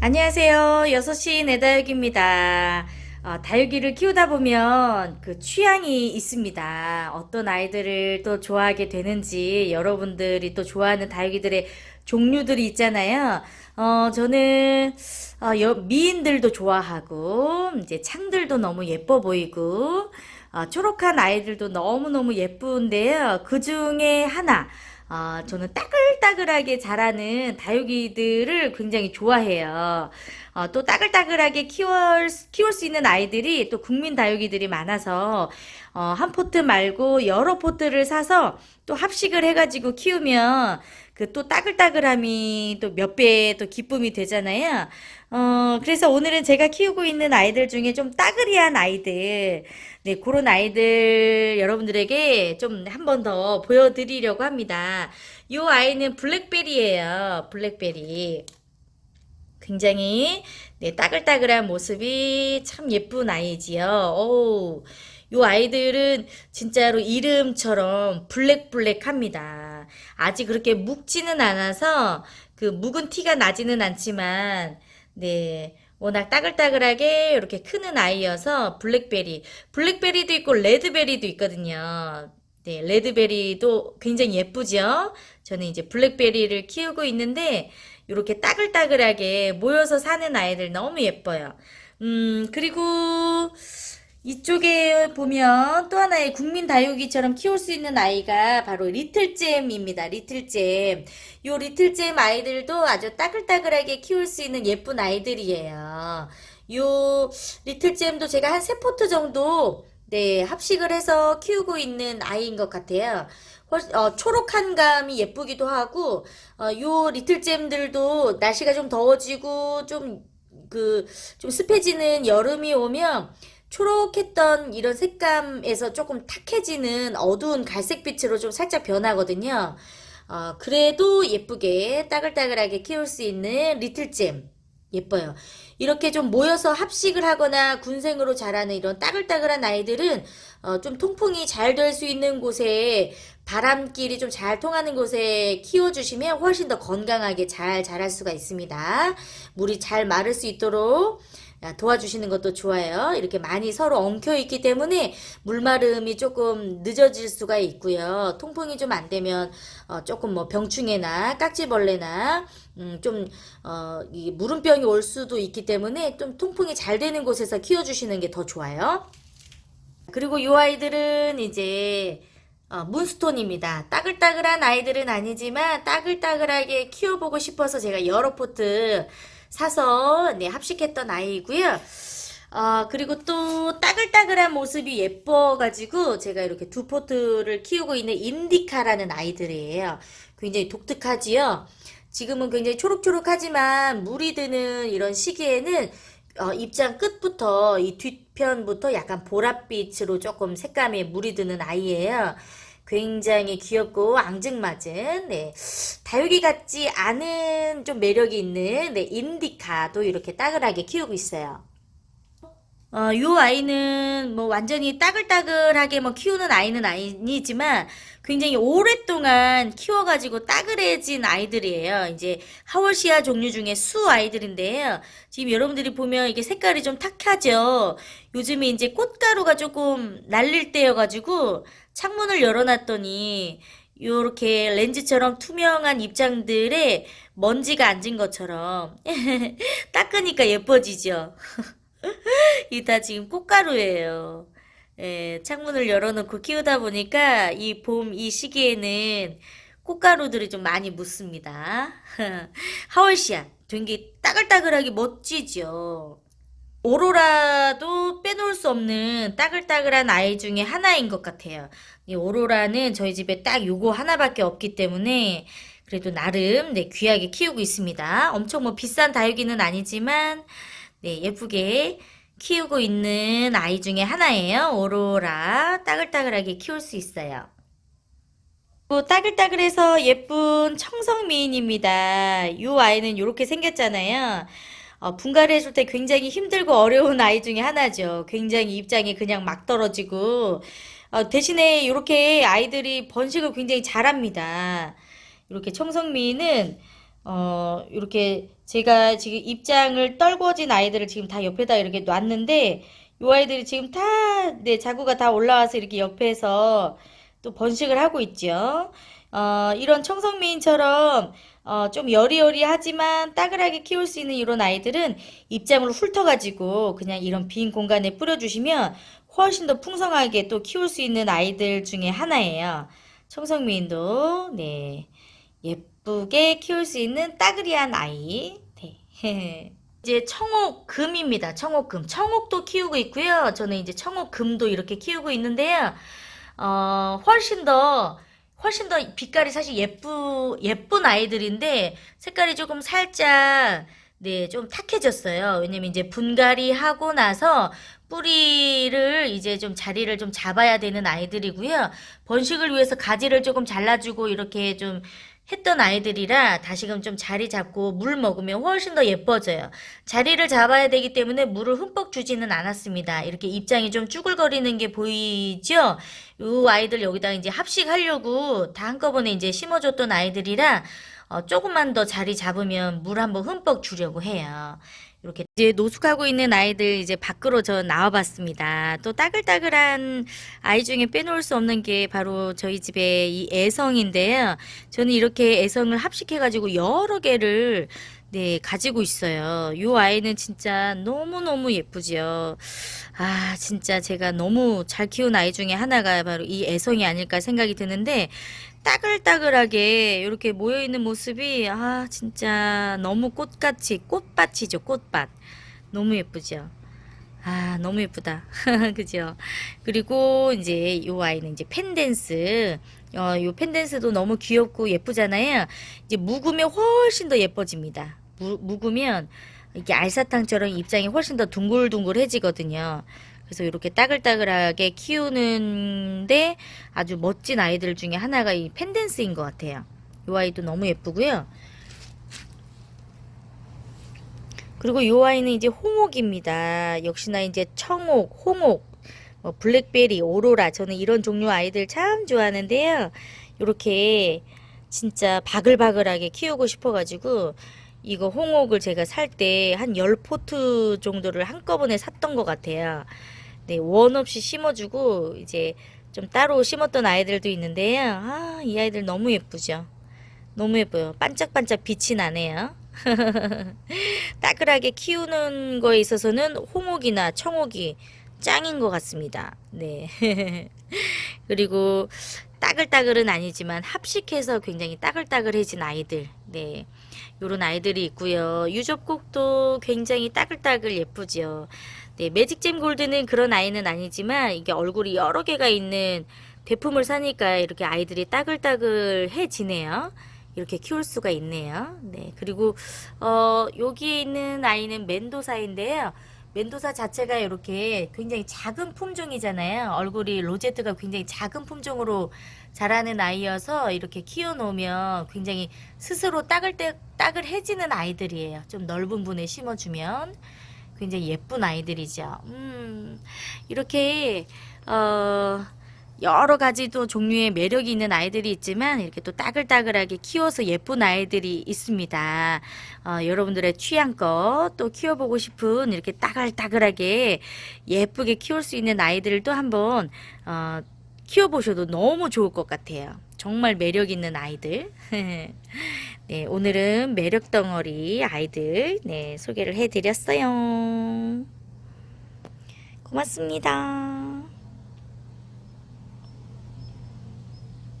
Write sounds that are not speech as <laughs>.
안녕하세요. 6시 내다육입니다. 어, 다육이를 키우다 보면 그 취향이 있습니다. 어떤 아이들을 또 좋아하게 되는지 여러분들이 또 좋아하는 다육이들의 종류들이 있잖아요. 어, 저는 어, 여- 미인들도 좋아하고 이제 창들도 너무 예뻐 보이고 어, 초록한 아이들도 너무너무 예쁜데요. 그 중에 하나 아, 저는 따글따글하게 자라는 다육이들을 굉장히 좋아해요. 어, 또 따글따글하게 키울, 키울 수 있는 아이들이 또 국민 다육이들이 많아서 어, 한 포트 말고 여러 포트를 사서 또 합식을 해가지고 키우면 그 또 따글따글함이 또 몇 배의 또 기쁨이 되잖아요. 어, 그래서 오늘은 제가 키우고 있는 아이들 중에 좀 따그리한 아이들, 네, 그런 아이들 여러분들에게 좀 한 번 더 보여드리려고 합니다. 이 아이는 블랙베리예요. 블랙베리. 굉장히 네, 따글따글한 모습이 참 예쁜 아이지요. 오, 요 아이들은 진짜로 이름처럼 블랙블랙합니다. 아직 그렇게 묵지는 않아서 그 묵은 티가 나지는 않지만 네, 워낙 따글따글하게 이렇게 크는 아이여서 블랙베리, 블랙베리도 있고 레드베리도 있거든요. 네, 레드베리도 굉장히 예쁘죠? 저는 이제 블랙베리를 키우고 있는데 이렇게 따글따글하게 모여서 사는 아이들 너무 예뻐요. 음, 그리고 이쪽에 보면 또 하나의 국민 다육이처럼 키울 수 있는 아이가 바로 리틀잼입니다. 리틀잼. 요 리틀잼 아이들도 아주 따글따글하게 키울 수 있는 예쁜 아이들이에요. 요 리틀잼도 제가 한 세 포트 정도 네, 합식을 해서 키우고 있는 아이인 것 같아요. 훨- 어, 초록한 감이 예쁘기도 하고, 어, 요 리틀잼들도 날씨가 좀 더워지고, 좀, 그, 좀 습해지는 여름이 오면, 초록했던 이런 색감에서 조금 탁해지는 어두운 갈색빛으로 좀 살짝 변하거든요. 어, 그래도 예쁘게 따글따글하게 키울 수 있는 리틀잼. 예뻐요. 이렇게 좀 모여서 합식을 하거나 군생으로 자라는 이런 따글따글한 아이들은 어, 좀 통풍이 잘 될 수 있는 곳에 바람길이 좀 잘 통하는 곳에 키워주시면 훨씬 더 건강하게 잘 자랄 수가 있습니다. 물이 잘 마를 수 있도록 아, 도와주시는 것도 좋아요. 이렇게 많이 서로 엉켜 있기 때문에 물마름이 조금 늦어질 수가 있고요. 통풍이 좀 안 되면 어, 조금 뭐 병충해나 깍지벌레나 음, 좀 어, 이 물음병이 올 수도 있기 때문에 좀 통풍이 잘 되는 곳에서 키워주시는 게 더 좋아요. 그리고 이 아이들은 이제 어, 문스톤입니다. 따글따글한 아이들은 아니지만 따글따글하게 키워보고 싶어서 제가 여러 포트 사서 네, 합식했던 아이고요. 어, 그리고 또 따글따글한 모습이 예뻐가지고 제가 이렇게 두 포트를 키우고 있는 인디카라는 아이들이에요. 굉장히 독특하지요. 지금은 굉장히 초록초록하지만 물이 드는 이런 시기에는 어, 입장 끝부터 이 뒤편부터 약간 보랏빛으로 조금 색감에 물이 드는 아이예요. 굉장히 귀엽고 앙증맞은 네. 다육이 같지 않은 좀 매력이 있는 네, 인디카도 이렇게 따글하게 키우고 있어요. 어, 요 아이는 뭐 완전히 따글따글하게 뭐 키우는 아이는 아니지만 굉장히 오랫동안 키워가지고 따글해진 아이들이에요. 이제 하월시아 종류 중에 수 아이들인데요. 지금 여러분들이 보면 이게 색깔이 좀 탁하죠. 요즘에 이제 꽃가루가 조금 날릴 때여가지고 창문을 열어놨더니 요렇게 렌즈처럼 투명한 입장들에 먼지가 앉은 것처럼 <laughs> 닦으니까 예뻐지죠. <laughs> <laughs> 이 다 지금 꽃가루예요. 예, 창문을 열어놓고 키우다 보니까 이 봄 이 시기에는 꽃가루들이 좀 많이 묻습니다. <laughs> 하월시아 되게 따글따글하게 멋지죠. 오로라도 빼놓을 수 없는 따글따글한 아이 중에 하나인 것 같아요. 이 오로라는 저희 집에 딱 요거 하나밖에 없기 때문에 그래도 나름 네, 귀하게 키우고 있습니다. 엄청 뭐 비싼 다육이는 아니지만 네, 예쁘게 키우고 있는 아이 중에 하나예요. 오로라. 따글따글하게 키울 수 있어요. 또 따글따글해서 예쁜 청성미인입니다. 이 아이는 이렇게 생겼잖아요. 어, 분갈이 해줄 때 굉장히 힘들고 어려운 아이 중에 하나죠. 굉장히 입장이 그냥 막 떨어지고, 어, 대신에 이렇게 아이들이 번식을 굉장히 잘합니다. 이렇게 청성미인은 어, 이렇게 제가 지금 입장을 떨궈진 아이들을 지금 다 옆에다 이렇게 놨는데 이 아이들이 지금 다, 네, 자구가 다 올라와서 이렇게 옆에서 또 번식을 하고 있죠. 어, 이런 청성미인처럼 어, 좀 여리여리하지만 따글하게 키울 수 있는 이런 아이들은 입장을 훑어가지고 그냥 이런 빈 공간에 뿌려주시면 훨씬 더 풍성하게 또 키울 수 있는 아이들 중에 하나예요. 청성미인도, 네. 예쁘게 키울 수 있는 따그리한 아이. 네. <laughs> 이제 청옥금입니다. 청옥금. 청옥도 키우고 있고요. 저는 이제 청옥금도 이렇게 키우고 있는데요. 어, 훨씬 더, 훨씬 더 빛깔이 사실 예쁘, 예쁜 아이들인데, 색깔이 조금 살짝, 네, 좀 탁해졌어요. 왜냐면 이제 분갈이 하고 나서 뿌리를 이제 좀 자리를 좀 잡아야 되는 아이들이고요. 번식을 위해서 가지를 조금 잘라주고 이렇게 좀 했던 아이들이라 다시금 좀 자리 잡고 물 먹으면 훨씬 더 예뻐져요. 자리를 잡아야 되기 때문에 물을 흠뻑 주지는 않았습니다. 이렇게 입장이 좀 쭈글거리는 게 보이죠? 이 아이들 여기다 이제 합식하려고 다 한꺼번에 이제 심어줬던 아이들이라 어, 조금만 더 자리 잡으면 물 한번 흠뻑 주려고 해요. 이렇게 이제 노숙하고 있는 아이들 이제 밖으로 저 나와봤습니다. 또 따글따글한 아이 중에 빼놓을 수 없는 게 바로 저희 집의 이 애성인데요. 저는 이렇게 애성을 합식해가지고 여러 개를 네, 가지고 있어요. 요 아이는 진짜 너무너무 예쁘지요. 아, 진짜 제가 너무 잘 키운 아이 중에 하나가 바로 이 애성이 아닐까 생각이 드는데, 따글따글하게 이렇게 모여있는 모습이, 아, 진짜 너무 꽃같이, 꽃밭이죠, 꽃밭. 너무 예쁘죠. 아, 너무 예쁘다. <laughs> 그죠? 그리고 이제 요 아이는 이제 펜댄스. 어, 요 펜댄스도 너무 귀엽고 예쁘잖아요. 이제 묵으면 훨씬 더 예뻐집니다. 무, 묵으면 이게 알사탕처럼 입장이 훨씬 더 둥글둥글해지거든요. 그래서 이렇게 따글따글하게 키우는데 아주 멋진 아이들 중에 하나가 이 펜댄스인 것 같아요. 이 아이도 너무 예쁘고요. 그리고 이 아이는 이제 홍옥입니다. 역시나 이제 청옥, 홍옥, 뭐 블랙베리, 오로라. 저는 이런 종류 아이들 참 좋아하는데요. 이렇게 진짜 바글바글하게 키우고 싶어가지고 이거 홍옥을 제가 살 때 한 10포트 정도를 한꺼번에 샀던 것 같아요. 네, 원 없이 심어주고 이제 좀 따로 심었던 아이들도 있는데요. 아, 이 아이들 너무 예쁘죠? 너무 예뻐요. 반짝반짝 빛이 나네요. <laughs> 따글하게 키우는 거에 있어서는 홍옥이나 청옥이 짱인 것 같습니다. 네. <laughs> 그리고 따글따글은 아니지만 합식해서 굉장히 따글따글해진 아이들. 네. 요런 아이들이 있고요. 유접곡도 굉장히 따글따글 예쁘죠. 네, 매직잼 골드는 그런 아이는 아니지만 이게 얼굴이 여러 개가 있는 대품을 사니까 이렇게 아이들이 따글따글해지네요. 이렇게 키울 수가 있네요. 네, 그리고 어, 여기에 있는 아이는 멘도사인데요. 멘도사 자체가 이렇게 굉장히 작은 품종이잖아요. 얼굴이 로제트가 굉장히 작은 품종으로 자라는 아이여서 이렇게 키워놓으면 굉장히 스스로 따글 때 따글 해지는 아이들이에요. 좀 넓은 분에 심어주면 굉장히 예쁜 아이들이죠. 음, 이렇게 어. 여러 가지 또 종류의 매력이 있는 아이들이 있지만 이렇게 또 따글따글하게 키워서 예쁜 아이들이 있습니다. 어, 여러분들의 취향껏 또 키워보고 싶은 이렇게 따글따글하게 예쁘게 키울 수 있는 아이들도 한번 어, 키워보셔도 너무 좋을 것 같아요. 정말 매력 있는 아이들. <laughs> 네, 오늘은 매력 덩어리 아이들 네, 소개를 해드렸어요. 고맙습니다.